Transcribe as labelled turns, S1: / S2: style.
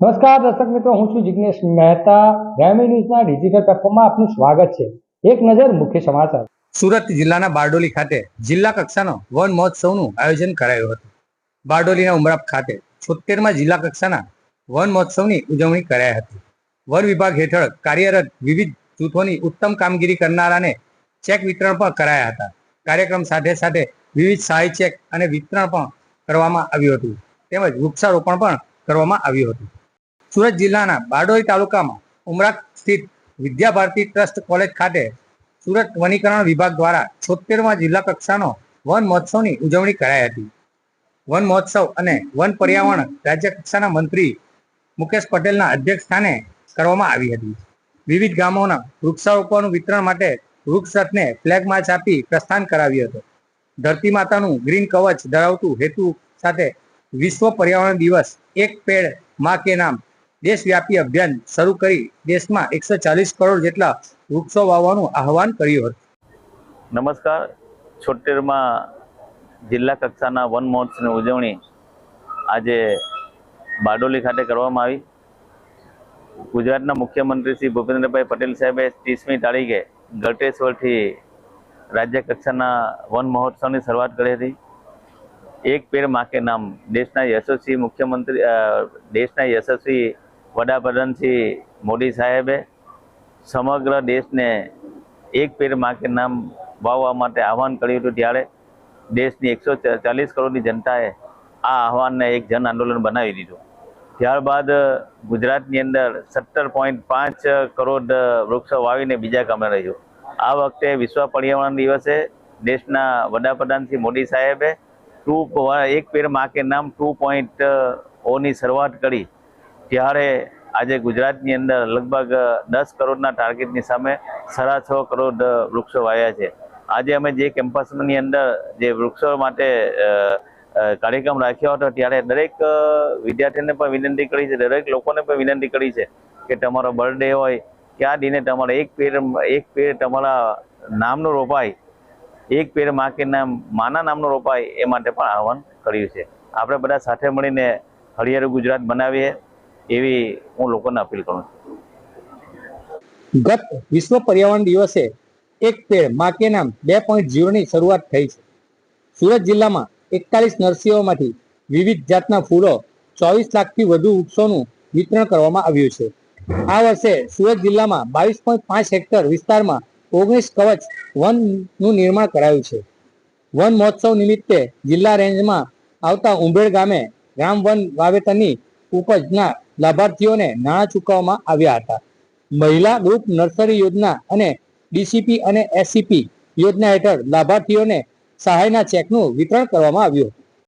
S1: નમસ્કાર, દર્શક મિત્રો, હું છું જિજ્ઞેશ મહેતા. ગ્રામી ન્યૂઝના ડિજિટલ પ્લેટફોર્મમાં આપનું સ્વાગત છે. એક નજર મુખ્ય સમાચાર.
S2: સુરત જિલ્લાના બારડોલી ખાતે જિલ્લા કક્ષાનો વન મહોત્સવનું આયોજન કરાયું હતું. બારડોલીના ઉમરાપ ખાતે છોતેરમાં જિલ્લા કક્ષાના વન મહોત્સવની ઉજવણી કરાઈ હતી. વન વિભાગ હેઠળ કાર્યરત વિવિધ જૂથોની ઉત્તમ કામગીરી કરનારાને ચેક વિતરણ પણ કરાયા હતા. કાર્યક્રમ સાથે સાથે વિવિધ સહાય ચેક અને વિતરણ પણ કરવામાં આવ્યું હતું. તેમજ વૃક્ષારોપણ પણ કરવામાં આવ્યું હતું. સુરત જિલ્લાના બારડોલી તાલુકામાં ઉમરાક સ્થિત વિદ્યાભારતી ટ્રસ્ટ કોલેજ ખાતે સુરત વનીકરણ વિભાગ દ્વારા છોતેરમાં જિલ્લા કક્ષાનો વન મહોત્સવની ઉજવણી કરાઈ હતી. વન મહોત્સવ અને વન પર્યાવરણ રાજ્ય કક્ષાના મંત્રી મુકેશ પટેલના અધ્યક્ષ સ્થાને કરવામાં આવી હતી. વિવિધ ગામોના વૃક્ષારોપણનું વિતરણ માટે વૃક્ષ રથને ફ્લેગ માર્ચ આપી પ્રસ્થાન કરાવ્યું હતું. ધરતી માતાનું ગ્રીન કવચ ધરાવતું હેતુ સાથે વિશ્વ પર્યાવરણ દિવસ એક પેડમાં કે નામ દેશવ્યાપી અભિયાન શરૂ કરી દેશમાં એકસો ચાલીસ કરોડ જેટલા વૃક્ષો વાવવાનું આહવાન કર્યું હતું.
S3: નમસ્કાર. છોટેરમાં જિલ્લા કક્ષાના વન મહોત્સવની ઉજવણી આજે બારડોલી ખાતે કરવામાં આવી. ગુજરાતના મુખ્યમંત્રી શ્રી ભૂપેન્દ્રભાઈ પટેલ સાહેબે ત્રીસમી તારીખે ગટેશ્વરથી રાજ્ય કક્ષાના વન મહોત્સવની શરૂઆત કરી હતી. એક પેરમાં કે નામ દેશના યશસ્વી મુખ્યમંત્રી દેશના યશસ્વી વડાપ્રધાન શ્રી મોદી સાહેબે સમગ્ર દેશને એક પેર માકે નામ વાવવા માટે આહવાન કર્યું હતું ત્યારે દેશની એકસો ચાલીસ કરોડની જનતાએ આ આહવાનને એક જન આંદોલન બનાવી દીધું. ત્યારબાદ ગુજરાતની અંદર સત્તર પોઈન્ટ પાંચ કરોડ વૃક્ષો વાવીને બીજા કામે રહ્યું. આ વખતે વિશ્વ પર્યાવરણ દિવસે દેશના વડાપ્રધાન શ્રી મોદી સાહેબે ટુ એક પેરમાં કે નામ ટુ પોઈન્ટ ઓની શરૂઆત કરી ત્યારે આજે ગુજરાતની અંદર લગભગ દસ કરોડના ટાર્ગેટની સામે સાડા છ કરોડ વૃક્ષો વાવ્યા છે. આજે અમે જે કેમ્પસની અંદર જે વૃક્ષો માટે કાર્યક્રમ રાખ્યો હતો, ત્યારે દરેક વિદ્યાર્થીને પણ વિનંતી કરી છે, દરેક લોકોને પણ વિનંતી કરી છે કે તમારો બર્થડે હોય ત્યાં દિને તમારે એક પેડ એક પેડ તમારા નામનું રોપાય, એક પેડ માકે નામ, માના નામનું રોપાય એ માટે પણ આહવાન કર્યું છે. આપણે બધા સાથે મળીને હરિયાળું ગુજરાત બનાવીએ. એવી હું લોકોને અપીલ કરું છું.
S2: ગત વિશ્વ પર્યાવરણ દિવસે એક પેડ મા કે નામ બે પોઈન્ટ ઝીરોની શરૂઆત થઈ છે. સુરત જિલ્લામાં એકતાલીસ નર્સરીઓમાંથી વિવિધ જાતના ફૂલો ચોવીસ લાખથી વધુ વૃક્ષોનું વિતરણ કરવામાં આવ્યું છે. આ વર્ષે સુરત જિલ્લામાં બાવીસ પોઈન્ટ પાંચ હેક્ટર વિસ્તારમાં ઓગણીસ કવચ વનનું નિર્માણ કરાયું છે. વન મહોત્સવ નિમિત્તે જિલ્લા રેન્જમાં આવતા ઉંભેળ ગામે ગ્રામ વન વાવેતરની ઉપજના લાભાર્થીઓને નાણાં ચૂકવવામાં આવ્યા હતા. મહિલા ગ્રુપ નર્સરી યોજના અને ડીસીપી અને એસસીપી યોજના હેઠળ લાભાર્થીઓને સહાયના ચેકનું વિતરણ કરવામાં આવ્યું હતું.